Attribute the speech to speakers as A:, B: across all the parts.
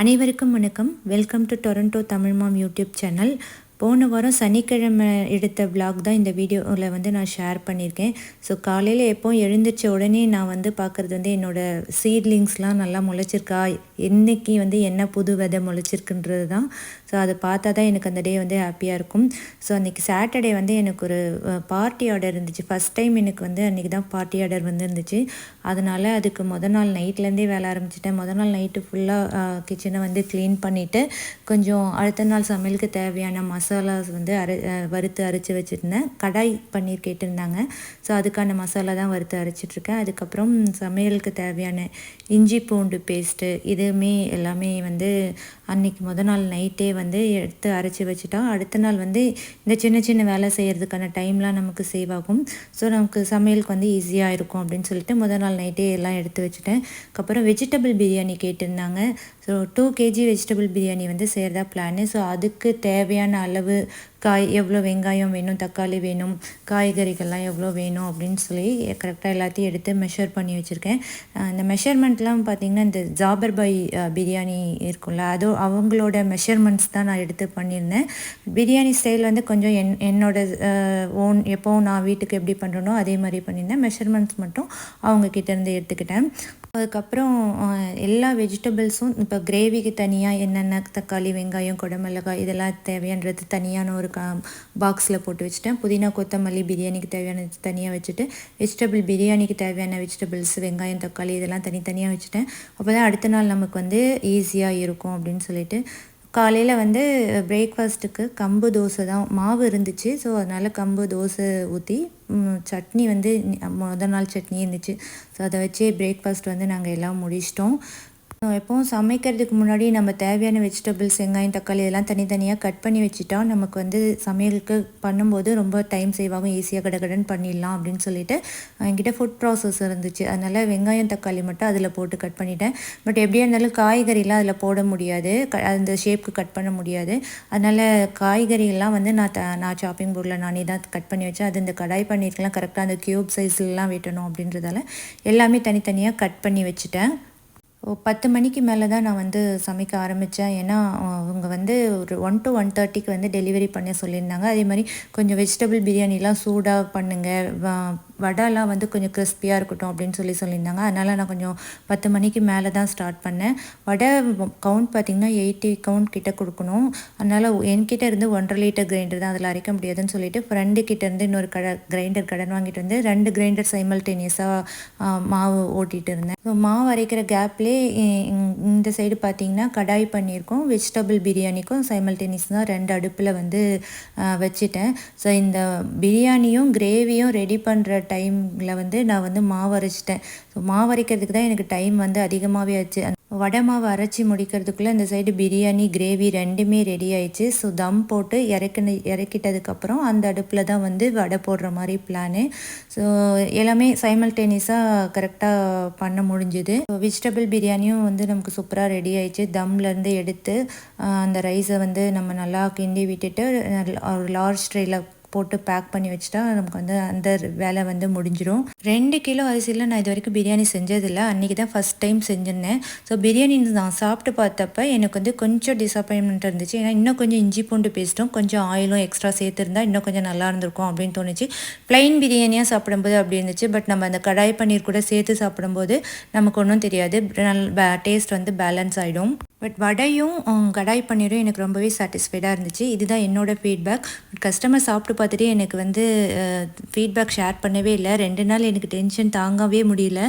A: அனைவருக்கும் வணக்கம். Welcome to Toronto Tamil mom YouTube channel போன வாரம் சனிக்கிழமை எடுத்த vlog தான் இந்த வீடியோவில் வந்து நான் ஷேர் பண்ணியிருக்கேன். ஸோ காலையில் எப்போ எழுந்திரிச்ச உடனே நான் வந்து பார்க்குறது வந்து என்னோடய சீட்லிங்ஸ்லாம் நல்லா முளைச்சிருக்கா? இன்றைக்கி வந்து என்ன புது விதை முளைச்சிருக்குன்றது தான். ஸோ அதை பார்த்தா தான் எனக்கு அந்த டே வந்து ஹாப்பியாக இருக்கும். ஸோ அன்றைக்கி சாட்டர்டே வந்து எனக்கு ஒரு பார்ட்டி ஆர்டர் இருந்துச்சு. ஃபஸ்ட் டைம் எனக்கு வந்து அன்றைக்கி தான் பார்ட்டி ஆர்டர் வந்து இருந்துச்சு. அதனால் அதுக்கு முத நாள் நைட்லேருந்தே வேலை ஆரம்பிச்சிட்டேன். முத நாள் நைட்டு ஃபுல்லாக கிச்சனை வந்து க்ளீன் பண்ணிவிட்டு கொஞ்சம் அடுத்த நாள் சமையலுக்கு தேவையான மசாலாஸ் வந்து அரை வறுத்து அரைச்சி வச்சுருந்தேன் கடாய் பன்னீர் கேட்டிருந்தாங்க. ஸோ அதுக்கான மசாலா தான் வறுத்து அரைச்சிட்ருக்கேன். அதுக்கப்புறம் சமையலுக்கு தேவையான இஞ்சி பூண்டு பேஸ்ட்டு இதுவுமே எல்லாமே வந்து அன்னைக்கு முத நாள் நைட்டே வந்து எடுத்து அரைச்சி வச்சுட்டா அடுத்த நாள் வந்து இந்த சின்ன சின்ன வேலை செய்கிறதுக்கான டைம்லாம் நமக்கு சேவ் ஆகும். ஸோ நமக்கு சமையலுக்கு வந்து ஈஸியாக இருக்கும் அப்படின்னு சொல்லிட்டு முத நாள் நைட்டே எல்லாம் எடுத்து வச்சுட்டேன். அதுக்கப்புறம் வெஜிடபிள் பிரியாணி கேட்டிருந்தாங்க. So two KG vegetable biryani வந்து செய்கிறதா பிளானு ஸோ அதுக்கு தேவையான அளவு காய் எவ்வளோ வெங்காயம் வேணும் தக்காளி வேணும் காய்கறிகள்லாம் எவ்வளோ வேணும் அப்படின்னு சொல்லி கரெக்டாக எல்லாத்தையும் எடுத்து மெஷர் பண்ணி வச்சுருக்கேன். இந்த மெஷர்மெண்ட்லாம் பார்த்திங்கன்னா இந்த ஜாபர் பாய் பிரியாணி இருக்கும்ல அதோ அவங்களோட மெஷர்மெண்ட்ஸ் தான் நான் எடுத்து பண்ணியிருந்தேன். பிரியாணி ஸ்டைல் வந்து கொஞ்சம் என் என்னோட ஓன் எப்போவும் நான் வீட்டுக்கு எப்படி பண்ணுறேனோ அதே மாதிரி பண்ணியிருந்தேன். மெஷர்மெண்ட்ஸ் மட்டும் அவங்க கிட்டேருந்து எடுத்துக்கிட்டேன். அதுக்கப்புறம் எல்லா வெஜிடபிள்ஸும் இப்போ கிரேவிக்கு தனியாக என்னென்ன தக்காளி வெங்காயம் குடமிளகாய் இதெல்லாம் தேவையான்றது தனியான ஒரு கா பாக்ஸில் போட்டு வச்சுட்டேன். புதினா கொத்தமல்லி பிரியாணிக்கு தேவையானது தனியாக வச்சுட்டு வெஜிடபிள் பிரியாணிக்கு தேவையான வெஜிடபிள்ஸ் வெங்காயம் தக்காளி இதெல்லாம் தனித்தனியாக வச்சுட்டேன். அப்போ தான் அடுத்த நாள் நமக்கு வந்து ஈஸியாக இருக்கும் அப்படின்னு சொல்லிட்டு காலையில் வந்து பிரேக்ஃபாஸ்ட்டுக்கு கம்பு தோசை தான். மாவு இருந்துச்சு. ஸோ அதனால் கம்பு தோசை ஊற்றி சட்னி வந்து முதல் நாள் சட்னி இருந்துச்சு. ஸோ அதை வச்சு பிரேக்ஃபாஸ்ட் வந்து நாங்கள் எல்லாம் முடிச்சிட்டோம். எப்பவும் சமைக்கிறதுக்கு முன்னாடி நம்ம தேவையான வெஜிடபிள்ஸ் வெங்காயம் தக்காளி இதெல்லாம் தனித்தனியாக கட் பண்ணி வச்சுட்டா நமக்கு வந்து சமையலுக்கு பண்ணும்போது ரொம்ப டைம் சேவ் ஆகும். ஈஸியாக கடகடன் பண்ணிடலாம் அப்படின்னு சொல்லிட்டு என்கிட்ட ஃபுட் ப்ராசஸ் இருந்துச்சு. அதனால் வெங்காயம் தக்காளி மட்டும் அதில் போட்டு கட் பண்ணிட்டேன். பட் எப்படியா இருந்தாலும் காய்கறிலாம் அதில் போட முடியாது. க அந்த ஷேப்புக்கு கட் பண்ண முடியாது. அதனால் காய்கறியெல்லாம் வந்து நான் த நான் ஷாப்பிங் போர்டில் நானே தான் கட் பண்ணி வச்சேன் அது இந்த கடாய் பண்ணியிருக்கலாம் கரெக்டாக அந்த க்யூப் சைஸ்லாம் வெட்டணும் அப்படின்றதால எல்லாமே தனித்தனியாக கட் பண்ணி வச்சுட்டேன். பத்து மணிக்கு மேலே தான் நான் வந்து சமைக்க ஆரம்பித்தேன் ஏன்னா அவங்க வந்து ஒரு ஒன் டு ஒன் தேர்ட்டிக்கு வந்து டெலிவரி பண்ண சொல்லியிருந்தாங்க. அதே மாதிரி கொஞ்சம் வெஜிடபிள் பிரியாணிலாம் சூடாக பண்ணுங்கள் வடைலாம் வந்து கொஞ்சம் கிறிஸ்பியாக இருக்கட்டும் அப்படின்னு சொல்லி சொல்லியிருந்தாங்க. அதனால் நான் கொஞ்சம் பத்து மணிக்கு மேலே தான் ஸ்டார்ட் பண்ணேன். வடை கவுண்ட் பார்த்திங்கன்னா எயிட்டி கவுண்ட் கிட்ட கொடுக்கணும். அதனால் என்கிட்ட இருந்து ஒன்றரை லிட்டர் கிரைண்டர் தான் அதில் அரைக்க முடியாதுன்னு சொல்லிட்டு ஃப்ரெண்டு கிட்ட இருந்து இன்னொரு கடை கிரைண்டர் கடன் வாங்கிட்டு வந்து ரெண்டு கிரைண்டர் சைமல்டேனியஸாக மாவு ஓட்டிகிட்டு இருந்தேன். ஸோ மாவு அரைக்கிற கேப்லேயே இந்த சைடு பார்த்தீங்கன்னா கடாய் பண்ணியிருக்கோம். வெஜிடபிள் பிரியாணிக்கும் சைமல்டேனியஸ் தான் ரெண்டு அடுப்பில் வந்து வச்சுட்டேன். ஸோ இந்த பிரியாணியும் கிரேவியும் ரெடி பண்ணுற டைமில் வந்து நான் வந்து மாவு அரைச்சிட்டேன். ஸோ மாவு அரைக்கிறதுக்கு தான் எனக்கு டைம் வந்து அதிகமாகவே ஆச்சு. வடை மாவு அரைச்சி முடிக்கிறதுக்குள்ளே இந்த சைடு பிரியாணி கிரேவி ரெண்டுமே ரெடி ஆயிடுச்சு. ஸோ தம் போட்டு இறக்கின இறக்கிட்டதுக்கப்புறம் அந்த அடுப்பில் தான் வந்து வடை போடுற மாதிரி பிளானு ஸோ எல்லாமே சைமல்டேனியஸாக கரெக்டாக பண்ண முடிஞ்சுது. வெஜிடபிள் பிரியாணியும் வந்து நமக்கு சூப்பராக ரெடி ஆயிடுச்சு. தம்லேருந்து எடுத்து அந்த ரைஸை வந்து நம்ம நல்லா கிண்டி விட்டுட்டு ஒரு லார்ஜ் ட்ரேயில் போட்டு பேக் பண்ணி வச்சுட்டா நமக்கு வந்து அந்த வேலை வந்து முடிஞ்சிடும் ரெண்டு கிலோ அரிசியில் நான் இது வரைக்கும் பிரியாணி செஞ்சதில்லை. அன்றைக்கி தான் ஃபஸ்ட் டைம் செஞ்சிருந்தேன். ஸோ பிரியாணி நான் சாப்பிட்டு பார்த்தப்ப எனக்கு வந்து கொஞ்சம் டிசப்பாயின்மெண்ட் இருந்துச்சு. ஏன்னா இன்னும் கொஞ்சம் இஞ்சி பூண்டு பேஸ்ட்டும் கொஞ்சம் ஆயிலும் எக்ஸ்ட்ரா சேர்த்துருந்தா இன்னும் கொஞ்சம் நல்லா இருந்திருக்கும் அப்படின்னு தோணுச்சு. ப்ளைன் பிரியாணியாக சாப்பிடும்போது அப்படி இருந்துச்சு. பட் நம்ம அந்த கடாய் பன்னீர் கூட சேர்த்து சாப்பிடும்போது நமக்கு ஒன்றும் தெரியாது. டேஸ்ட் வந்து பேலன்ஸ் ஆகிடும் பட் வடையும் கடாய் பன்னீரும் எனக்கு ரொம்பவே சாட்டிஸ்ஃபைடாக இருந்துச்சு. இதுதான் என்னோடய ஃபீட்பேக் பட் கஸ்டமர் சாப்பிட்டு பார்த்துட்டு எனக்கு வந்து ஃபீட்பேக் ஷேர் பண்ணவே இல்லை. ரெண்டு நாள் எனக்கு டென்ஷன் தாங்கவே முடியல.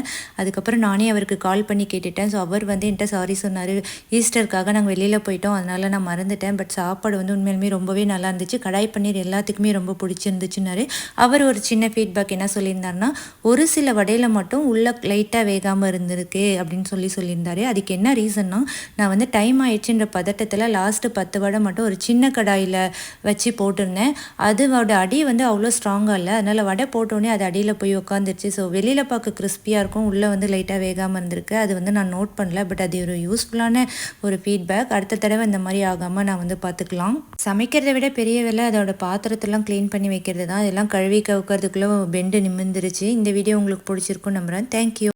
A: அதுக்கப்புறம் நானே அவருக்கு கால் பண்ணி கேட்டுட்டேன். ஸோ அவர் வந்து என்கிட்ட சாரி சொன்னார். ஈஸ்டருக்காக நாங்கள் வெளியில் போயிட்டோம். அதனால் நான் மறந்துட்டேன். பட் சாப்பாடு வந்து உண்மையிலுமே ரொம்பவே நல்லா இருந்துச்சு. கடாய் பன்னீர் எல்லாத்துக்குமே ரொம்ப பிடிச்சிருந்துச்சுன்னாரு. அவர் ஒரு சின்ன ஃபீட்பேக் என்ன சொல்லியிருந்தாருன்னா ஒரு சில வடையில் மட்டும் உள்ள லைட்டாக வேகாமல் இருந்திருக்கு அப்படின்னு சொல்லி சொல்லியிருந்தாரு. அதுக்கு என்ன ரீசன்னா நான் வந்து வந்து டைம் ஆயிடுச்சுன்ற பதட்டத்தில் லாஸ்ட்டு பத்து வடை மட்டும் ஒரு சின்ன கடாயில் வச்சு போட்டிருந்தேன். அதோட அடி வந்து அவ்வளோ ஸ்ட்ராங்காக இல்லை. அதனால் வடை போட்டோடனே அது அடியில் போய் உட்காந்துருச்சு ஸோ வெளியில் பார்க்க கிறிஸ்பியாக இருக்கும். உள்ளே வந்து லைட்டாக வேகாமல் இருந்திருக்கு. அது வந்து நான் நோட் பண்ணல. பட் அது ஒரு யூஸ்ஃபுல்லான ஒரு ஃபீட்பேக் அடுத்த தடவை இந்த மாதிரி ஆகாமல் நான் வந்து பார்த்துக்கலாம். சமைக்கிறதை விட பெரிய வேலை அதோட பாத்திரத்தெல்லாம் க்ளீன் பண்ணி வைக்கிறது தான் இதெல்லாம் கழுவி கவுக்கிறதுக்குள்ளே பெண்டு நிமிர்ந்துருச்சு. இந்த வீடியோ உங்களுக்கு பிடிச்சிருக்கும் நம்புகிறேன் தேங்க்யூ